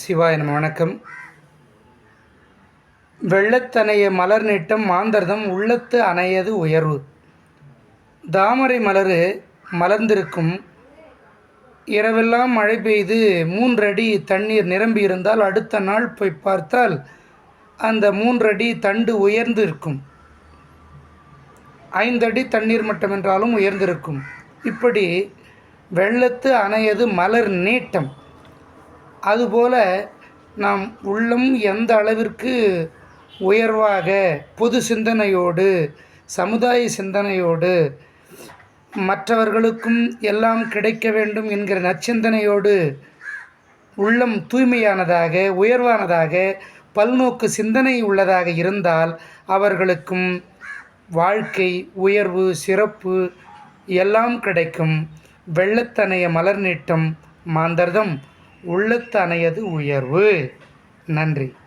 சிவாய நம வணக்கம். வெள்ளத்தனைய மலர் நீட்டம் மாந்தர்தம் உள்ளத்து அணையது உயர்வு. தாமரை மலர் மலர்ந்திருக்கும். இரவெல்லாம் மழை பெய்து மூன்றடி தண்ணீர் நிரம்பி இருந்தால் அடுத்த நாள் போய் பார்த்தால் அந்த மூன்றடி தண்டு உயர்ந்து இருக்கும் ஐந்தடி தண்ணீர் மட்டம் என்றாலும் உயர்ந்திருக்கும். இப்படி வெள்ளத்து அணையது மலர் நீட்டம். அதுபோல நாம் உள்ளம் எந்த அளவிற்கு உயர்வாக பொது சிந்தனையோடு சமுதாய சிந்தனையோடு மற்றவர்களுக்கும் எல்லாம் கிடைக்க வேண்டும் என்கிற நற்சிந்தனையோடு உள்ளம் தூய்மையானதாக உயர்வானதாக பல்நோக்கு சிந்தனை உள்ளதாக இருந்தால் அவர்களுக்கும் வாழ்க்கை உயர்வு சிறப்பு எல்லாம் கிடைக்கும். வெள்ளத்தனைய மலர் நீட்டம் மாந்தர்தம். உள்ளத்தனையது உயர்வு. நன்றி.